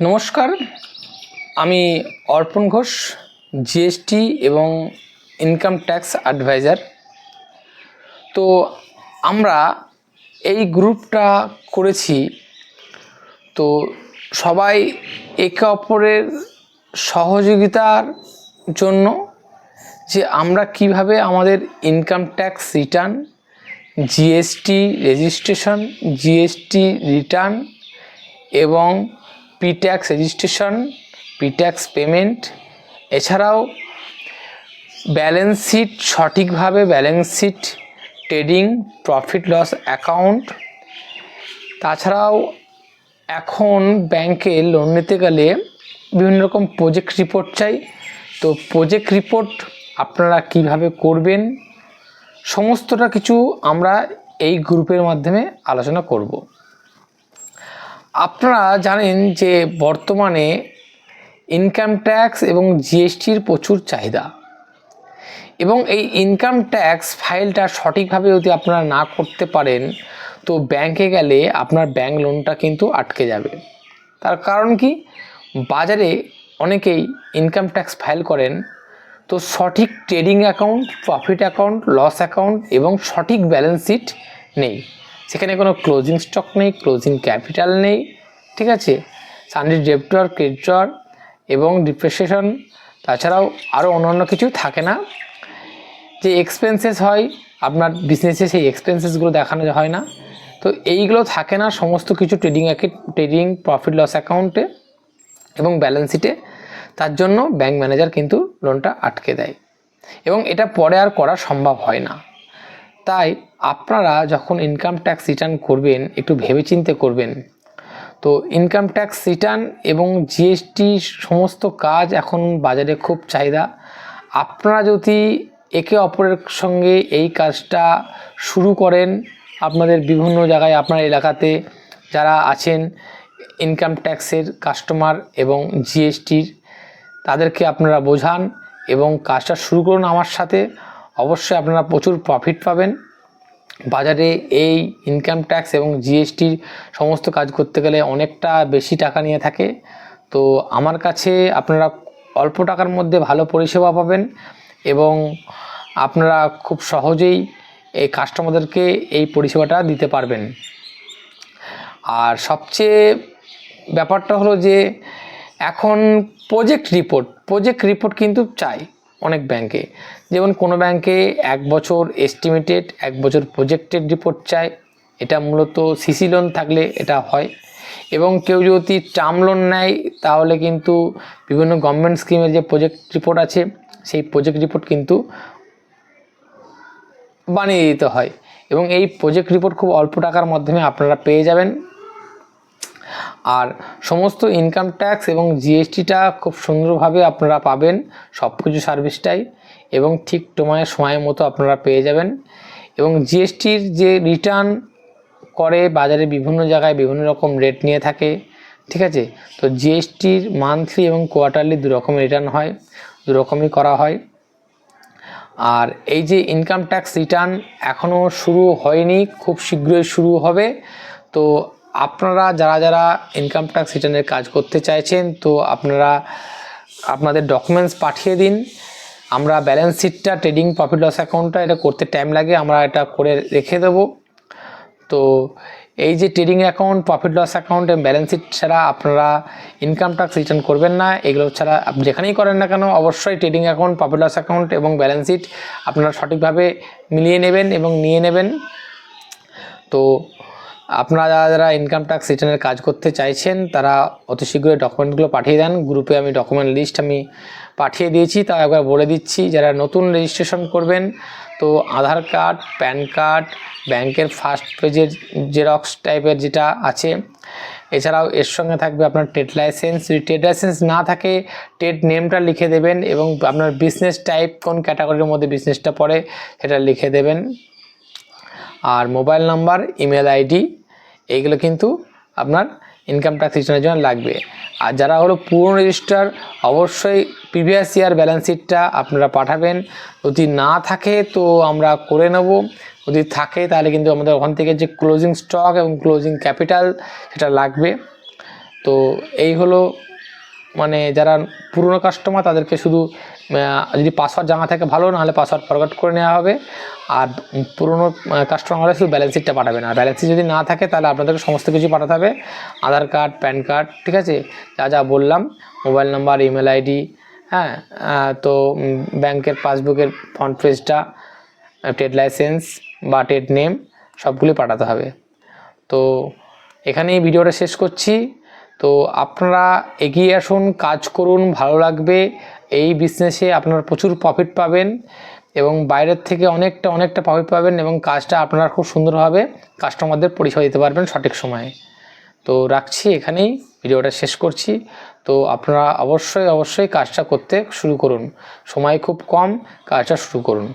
নমস্কার, আমি অর্পণ ঘোষ জিএসটি এবং ইনকাম ট্যাক্স অ্যাডভাইজার তো আমরা এই গ্রুপটা করেছি, তো সবাই একে অপরের সহযোগিতার জন্য যে আমরা কীভাবে আমাদের income tax return GST registration GST return এবং P tax registration P tax payment এছাড়াও ব্যালেন্স শিট সঠিকভাবে balance sheet trading profit loss account তাছাড়াও এখন ব্যাংকে লোন নিতে গেলে বিভিন্ন রকম প্রজেক্ট রিপোর্ট চাই। তো প্রজেক্ট রিপোর্ট আপনারা কীভাবে করবেন? সমস্তটা কিছু আমরা এই গ্রুপের মাধ্যমে আলোচনা করব। আপনারা জানেন যে বর্তমানে ইনকাম ট্যাক্স এবং জিএসটির প্রচুর চাহিদা। এবং এই ইনকাম ট্যাক্স ফাইলটা সঠিকভাবে যদি আপনারা না করতে পারেন, তো ব্যাংকে গেলে আপনার ব্যাংক লোনটা কিন্তু আটকে যাবে। তার কারণ কি? বাজারে অনেকেই ইনকাম ট্যাক্স ফাইল করেন, তো সঠিক trading account profit account loss account এবং সঠিক ব্যালেন্স শিট নেই। সেখানে কোনো ক্লোজিং স্টক নেই ক্লোজিং ক্যাপিটাল নেই। ঠিক আছে? সানডে ডেপ্টর ক্রেডিটর এবং ডিপ্রেসিয়েশন তাছাড়াও আরও অন্যান্য কিছু থাকে না? যে এক্সপেন্সেস হয়, আপনার বিজনেসে সেই এক্সপেন্সেসগুলো দেখানো হয় না। তো এইগুলো থাকে না সমস্ত কিছু ট্রেডিং ট্রেডিং প্রফিট লস অ্যাকাউন্টে এবং ব্যালেন্স শিটে তার জন্য ব্যাংক ম্যানেজার কিন্তু লোনটা আটকে দেয়। এবং এটা পরে আর করা সম্ভব হয় না। তাই আপনারা যখন ইনকাম ট্যাক্স রিটার্ন করবেন, একটু ভেবেচিন্তে করবেন। তো ইনকাম ট্যাক্স রিটার্ন এবং জিএসটি সমস্ত কাজ এখন বাজারে খুব চাহিদা। আপনারা যদি একে অপরের সঙ্গে এই কাজটা শুরু করেন, আপনাদের বিভিন্ন জায়গায়, আপনার এলাকাতে যারা আছেন ইনকাম ট্যাক্সের কাস্টমার এবং জিএসটির তাদেরকে আপনারা বোঝান এবং কাজটা শুরু করুন আমার সাথে। অবশ্যই আপনারা প্রচুর প্রফিট পাবেন। বাজারে এই ইনকাম ট্যাক্স এবং জিএসটির সমস্ত কাজ করতে গেলে অনেকটা বেশি টাকা নিয়ে থাকে। তো আমার কাছে আপনারা অল্প টাকার মধ্যে ভালো পরিষেবা পাবেন এবং আপনারা খুব সহজেই এই কাস্টমারদেরকে এই পরিষেবাটা দিতে পারবেন। আর সবচেয়ে ব্যাপারটা হলো যে এখন প্রজেক্ট রিপোর্ট প্রজেক্ট রিপোর্ট কিন্তু চাই। অনেক ব্যাংকে। যেমন কোনো ব্যাংকে এক বছর এস্টিমেটেড এক বছর প্রজেক্টেড রিপোর্ট চায়, এটা মূলত সিসি লোন থাকলে এটা হয়। এবং কেউ যদি টার্ম লোন নেয়, তাহলে কিন্তু বিভিন্ন গভর্নমেন্ট স্কিমের যে প্রজেক্ট রিপোর্ট আছে, সেই প্রজেক্ট রিপোর্ট কিন্তু বানিয়ে দিতে হয়। এবং এই প্রজেক্ট রিপোর্ট খুব অল্প টাকার মাধ্যমে আপনারা পেয়ে যাবেন। আর সমস্ত ইনকাম ট্যাক্স এবং জিএসটিটা খুব সুন্দরভাবে আপনারা পাবেন সব কিছু সার্ভিসটাই এবং ঠিক তোমায় সময় মতো আপনারা পেয়ে যাবেন। এবং জিএসটির যে রিটার্ন করে বাজারে বিভিন্ন জায়গায় বিভিন্ন রকম রেট নিয়ে থাকে, ঠিক আছে? তো জিএসটির মান্থলি এবং কোয়ার্টারলি দু রকম রিটার্ন হয়, দু রকমই করা হয়। আর এই যে ইনকাম ট্যাক্স রিটার্ন এখনও শুরু হয়নি, খুব শীঘ্রই শুরু হবে। তো আপনারা যারা যারা ইনকাম ট্যাক্স রিটার্নের কাজ করতে চাইছেন, তো আপনারা আপনাদের ডকুমেন্টস পাঠিয়ে দিন। আমরা ব্যালেন্স শিটটা ট্রেডিং প্রফিট লস অ্যাকাউন্টটা এটা করতে টাইম লাগে, আমরা এটা করে রেখে দেবো। তো এই যে trading account profit loss account এবং ব্যালেন্স শিট ছাড়া আপনারা ইনকাম ট্যাক্স রিটার্ন করবেন না, এগুলো ছাড়া আপনি যেখানেই করেন না কেন, অবশ্যই trading account profit loss account এবং ব্যালেন্স শিট আপনারা সঠিকভাবে মিলিয়ে নেবেন এবং নিয়ে নেবেন। তো আপনারা যারা ইনকাম ট্যাক্স রিটার্নের কাজ করতে চাইছেন, তারা অতি শীঘ্রই ডকুমেন্টগুলো পাঠিয়ে দেন। গ্রুপে আমি ডকুমেন্ট লিস্ট আমি পাঠিয়ে দিয়েছি তা একবার বলে দিচ্ছি, যারা নতুন রেজিস্ট্রেশন করবেন, তো আধার কার্ড প্যান কার্ড ব্যাংকের ফার্স্ট পেজের জেরক্স টাইপের যেটা আছে, এছাড়াও এর সঙ্গে থাকবে আপনার ট্রেড লাইসেন্স যদি ট্রেড লাইসেন্স না থাকে ট্রেড নেমটা লিখে দেবেন এবং আপনার বিজনেস টাইপ কোন ক্যাটাগরির মধ্যে বিজনেসটা পড়ে, সেটা লিখে দেবেন। আর মোবাইল নাম্বার, ইমেল আইডি, এইগুলো কিন্তু আপনার ইনকাম ট্যাক্স রিটার্নের জন্য লাগবে। আর যারা হলো পুরনো রেজিস্টার অবশ্যই প্রিভিয়াস ইয়ার ব্যালেন্স শিটটা আপনারা পাঠাবেন। যদি না থাকে তো আমরা করে নেব। যদি থাকে তাহলে কিন্তু আমাদের ওখান থেকে যে ক্লোজিং স্টক এবং ক্লোজিং ক্যাপিটাল সেটা লাগবে। তো এই হলো মানে যারা পুরনো কাস্টমার তাদেরকে শুধু যদি পাসওয়ার্ড জানা থাকে ভালো, নাহলে পাসওয়ার্ড ফরগট করে নেওয়া হবে। আর পুরনো কাস্টমার হলে শুধু ব্যালেন্স শিটটা পাঠাবে না। ব্যালেন্স শিট যদি না থাকে তাহলে আপনাদেরকে সমস্ত কিছু পাঠাতে হবে। আধার কার্ড প্যান কার্ড ঠিক আছে? যা যা বললাম মোবাইল নাম্বার ইমেল আইডি হ্যাঁ? তো ব্যাংকের পাসবুকের ফ্রন্ট পেজটা ট্রেড লাইসেন্স বা ট্রেড নেম সবগুলি পাঠাতে হবে। তো, এখানেই ভিডিওটা শেষ করছি। তো আপনারা এগিয়ে আসুন, কাজ করুন, ভালো লাগবে। এই বিজনেসে আপনারা প্রচুর প্রফিট পাবেন এবং বাইরের থেকে অনেকটা অনেকটা প্রফিট পাবেন এবং কাজটা আপনারা খুব সুন্দরভাবে কাস্টমারদের পরিষেবা দিতে পারবেন সঠিক সময়ে। তো রাখছি এখানেই, ভিডিওটা শেষ করছি। তো আপনারা অবশ্যই অবশ্যই কাজটা করতে শুরু করুন। সময় খুব কম, কাজটা শুরু করুন।